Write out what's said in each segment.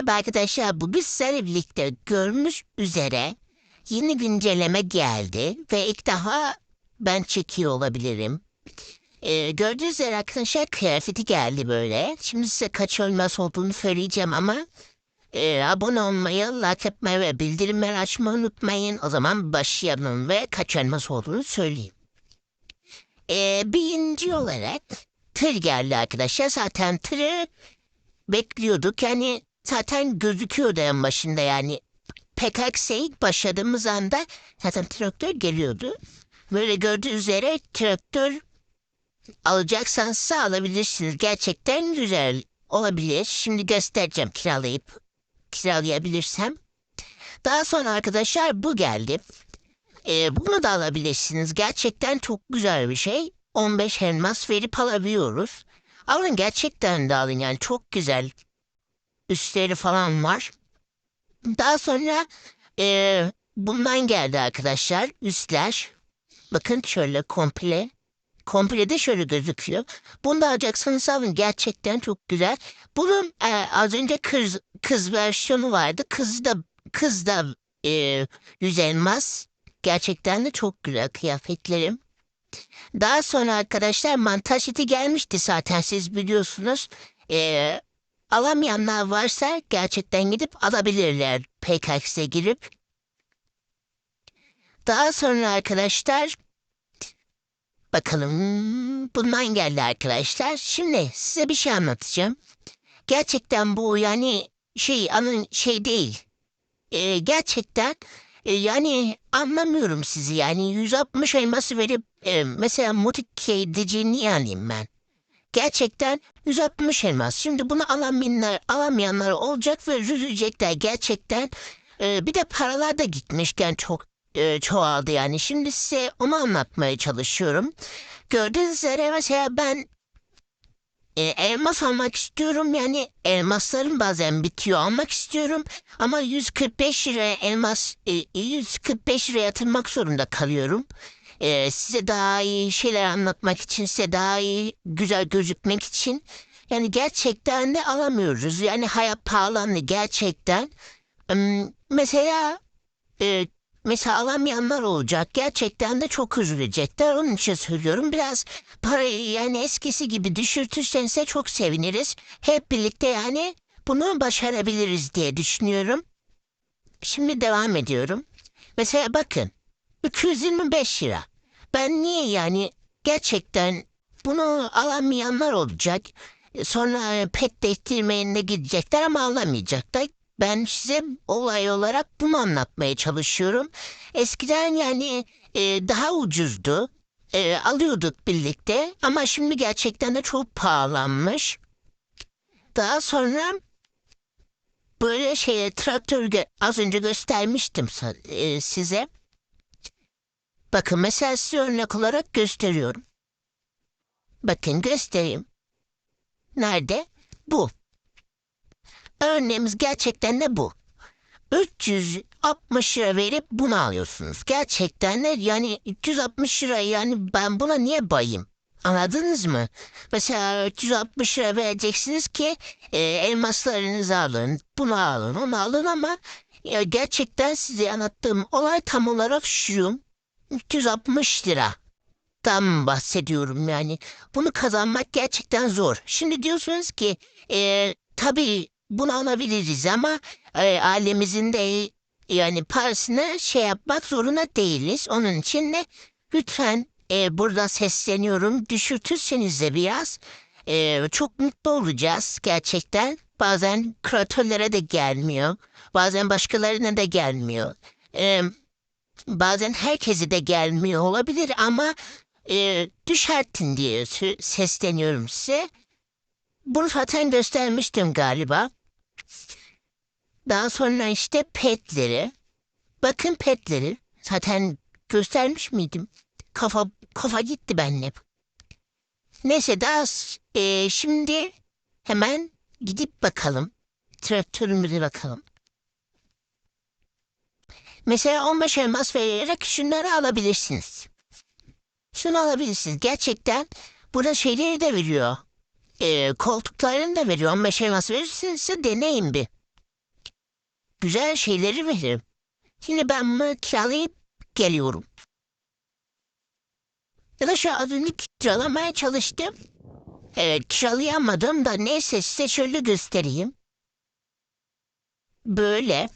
Merhaba arkadaşlar. Bugün sizlerle birlikte görmüş üzere yeni güncelleme geldi ve ilk daha ben çekiyor olabilirim. Ee, gördüğünüz üzere arkadaşlar kıyafeti geldi böyle. Şimdi size kaç olmaz olduğunu söyleyeceğim ama e, abone olmayı, like etmeyi ve bildirimleri açmayı unutmayın. O zaman başlayalım ve kaç elmas olduğunu söyleyeyim. Ee, birinci olarak tır geldi arkadaşlar. Zaten tırı bekliyorduk. Yani zaten gözüküyordu en başında yani. PKX'e ilk başladığımız anda zaten traktör geliyordu. Böyle gördüğü üzere traktör alacaksanız alabilirsiniz. Gerçekten güzel olabilir. Şimdi göstereceğim kiralayıp kiralayabilirsem. Daha sonra arkadaşlar bu geldi. Ee, bunu da alabilirsiniz. Gerçekten çok güzel bir şey. 15 elmas verip alabiliyoruz. Alın gerçekten de alın yani çok güzel. Üstleri falan var. Daha sonra eee, bundan geldi arkadaşlar. Üstler. Bakın şöyle komple. Komple de şöyle gözüküyor. Bunu da alacaksanız alın. Gerçekten çok güzel. Bunun eee, az önce kız kız versiyonu vardı. Kız da kız da eee yüz elmas. Gerçekten de çok güzel kıyafetlerim. Daha sonra arkadaşlar mantaj eti gelmişti zaten siz biliyorsunuz. Ee, alamayanlar varsa gerçekten gidip alabilirler PKX'e girip. Daha sonra arkadaşlar bakalım bundan geldi arkadaşlar. Şimdi size bir şey anlatacağım. Gerçekten bu yani şey anın şey değil. Ee, gerçekten e, yani anlamıyorum sizi yani 160 elması verip e, mesela Motikey diyeceğini niye alayım ben? Gerçekten 160 elmas. Şimdi bunu alamayanlar, alamayanlar olacak ve üzülecekler gerçekten. E, bir de paralar da gitmişken çok e, çoğaldı yani. Şimdi size onu anlatmaya çalışıyorum. Gördüğünüz üzere mesela ben e, elmas almak istiyorum yani elmaslarım bazen bitiyor almak istiyorum ama 145 liraya elmas e, 145 liraya yatırmak zorunda kalıyorum. E, size daha iyi şeyler anlatmak için size daha iyi güzel gözükmek için yani gerçekten de alamıyoruz yani hayat pahalandı gerçekten. Mesela e, Mesela alamayanlar olacak. Gerçekten de çok üzülecekler. Onun için söylüyorum. Biraz parayı yani eskisi gibi düşürtürseniz çok seviniriz. Hep birlikte yani bunu başarabiliriz diye düşünüyorum. Şimdi devam ediyorum. Mesela bakın. 225 lira. Ben niye yani gerçekten bunu alamayanlar olacak. Sonra pet değiştirmeyene gidecekler ama alamayacaklar. Ben size olay olarak bunu anlatmaya çalışıyorum. Eskiden yani e, daha ucuzdu. E, alıyorduk birlikte ama şimdi gerçekten de çok pahalanmış. Daha sonra böyle şeye traktör az önce göstermiştim e, size. Bakın mesela size örnek olarak gösteriyorum. Bakın göstereyim. Nerede? Bu. Örneğimiz gerçekten de bu. 360 lira verip bunu alıyorsunuz. Gerçekten de yani 360 lira yani ben buna niye bayım? Anladınız mı? Mesela 360 lira vereceksiniz ki e, elmaslarınızı alın, bunu alın, onu alın ama ya gerçekten size anlattığım olay tam olarak şu. 360 lira. Tam bahsediyorum yani. Bunu kazanmak gerçekten zor. Şimdi diyorsunuz ki e, tabii bunu alabiliriz ama e, ailemizin de yani parasını şey yapmak zorunda değiliz. Onun için de lütfen e, burada sesleniyorum düşürtürseniz de biraz e, çok mutlu olacağız gerçekten. Bazen kreatörlere de gelmiyor. Bazen başkalarına da gelmiyor. E, bazen herkese de gelmiyor olabilir ama e, düşertin diye sesleniyorum size. Bunu zaten göstermiştim galiba. Daha sonra işte petleri. Bakın petleri. Zaten göstermiş miydim? Kafa kafa gitti benimle. Neyse daha e, şimdi hemen gidip bakalım. Traktörümüze bakalım. Mesela 15 elmas vererek şunları alabilirsiniz. Şunu alabilirsiniz. Gerçekten burada şeyleri de veriyor. E, koltuklarını da veriyor. 15 elmas verirsiniz deneyin bir. güzel şeyleri veririm. Şimdi ben bunu kiralayıp geliyorum. Ya da şu az önce kiralamaya çalıştım. Evet kiralayamadım da neyse size şöyle göstereyim. Böyle.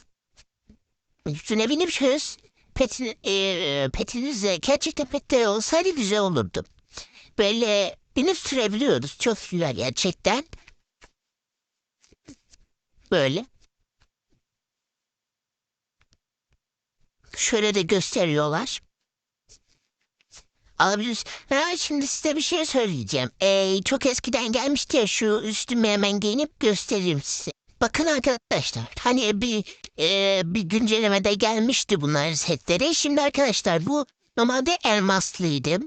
Üstüne binip söz. Petin, e, petiniz de gerçekten pette olsaydı güzel olurdu. Böyle binip sürebiliyoruz. Çok güzel gerçekten. Böyle. Şöyle de gösteriyorlar. Abi ha, şimdi size bir şey söyleyeceğim. Ee, çok eskiden gelmişti ya şu üstümü hemen giyinip göstereyim size. Bakın arkadaşlar hani bir e, bir güncellemede gelmişti bunlar setlere. Şimdi arkadaşlar bu normalde elmaslıydı.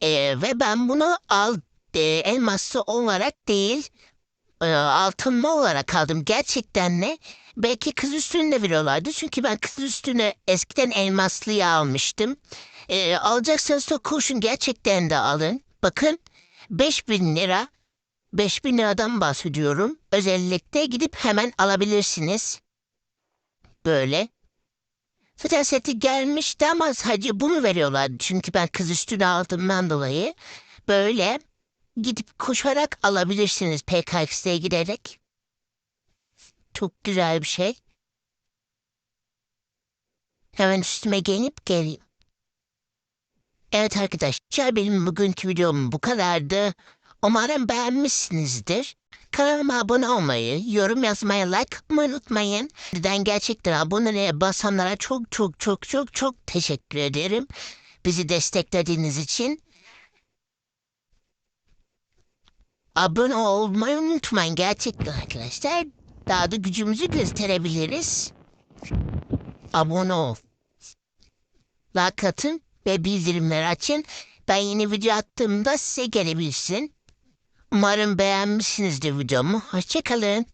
E, ve ben bunu al e, elmaslı olarak değil e, altınlı olarak aldım. Gerçekten ne? Belki kız üstünde veriyorlardı. Çünkü ben kız üstüne eskiden elmaslıyı almıştım. E, alacaksanız da kurşun gerçekten de alın. Bakın 5000 lira 5000 liradan bahsediyorum. Özellikle gidip hemen alabilirsiniz. Böyle. Zaten seti gelmişti ama sadece bunu veriyorlardı. Çünkü ben kız üstüne aldığımdan dolayı. Böyle gidip koşarak alabilirsiniz PKX'ye giderek. Çok güzel bir şey. Hemen üstüme giyinip geleyim. Evet arkadaşlar benim bugünkü videom bu kadardı. Umarım beğenmişsinizdir. Kanalıma abone olmayı, yorum yazmayı, like atmayı unutmayın. Neden gerçekten aboneliğe basanlara çok çok çok çok çok teşekkür ederim. Bizi desteklediğiniz için. Abone olmayı unutmayın gerçekten arkadaşlar. Daha da gücümüzü gösterebiliriz. Abone ol. Like atın ve bildirimleri açın. Ben yeni video attığımda size gelebilsin. Umarım beğenmişsinizdir videomu. Hoşçakalın.